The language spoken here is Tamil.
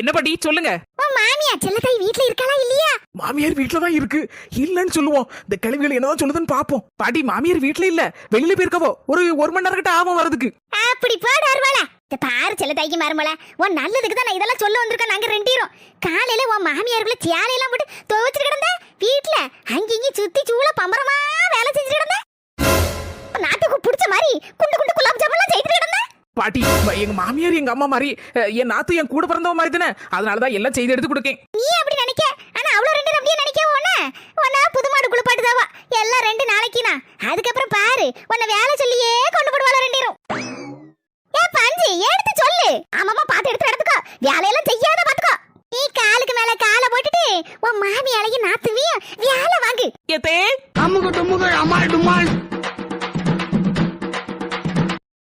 என்ன பாட்டி? சொல்லுங்க. மாமியா செல்லத்தாய் வீட்ல இருக்காளா இல்லையா? மாமியார் வீட்ல தான் இருக்கு. இல்லன்னு சொல்லுவோம். இந்த கிழவிகள் என்னதான் சொல்லுதுன்னு பாப்போம் பாட்டி மாமியார் வீட்ல இல்ல. வெளியில போயிருக்கவோ ஒரு ஒரு மணி நேரம் கிட்ட ஆகும் வரதுக்கு அப்படி போடு அருவாள. இந்த பாரு செல்லத்தாய்க்கு மருமல உன் நல்லதுக்கு தான் நான் இதெல்லாம் சொல்ல வந்திருக்கேன். நாங்க ரெண்டீரும் காலையில உன் மாமியாருக்குள்ள சேலையெல்லாம் போட்டு துவைச்சிட்டு கிடந்த? வீட்ல. அங்கேயும் சுத்தி சூள பம்பரமா வேலை செஞ்சுட்டு கிடந்த? நாட்டுக்கு பிடிச்ச மாதிரி குண்டு குண்டு குலாப் ஜாமெல்லாம் செய்துட்டு கிடந்த பாட்டி எங்க மாமியார் எங்க அம்மா மாதிரி என் நாத்து என் கூட பிறந்தவ மாதிரி தானே? அதனாலதான் எல்லாம் செய்து எடுத்து கொடுக்கேன். நீ அப்படி நினைக்க? ஆனா அவ்வளவு ரெண்டு அப்படியே நினைக்க உன்ன? உன்ன புது மாடு குளிப்பாட்டுதாவா எல்லாம் ரெண்டு நாளைக்குனா. அதுக்கப்புறம் பாரு உன்னை வேலை சொல்லியே கொண்டு போடுவாள ரெண்டேரும் ஏ பஞ்சு எடுத்து சொல்லு. ஆமாமா பாத்து எடுத்து நடந்துக்கோ. வேலையெல்லாம் செய்யாத பாத்துக்கோ. நீ காலுக்கு மேல காலை போட்டுட்டு உன் மாமி அழகி நாத்துவியும் வேலை வாங்கு. ஏத்தே அமுக டுமுக அமால் டுமால்.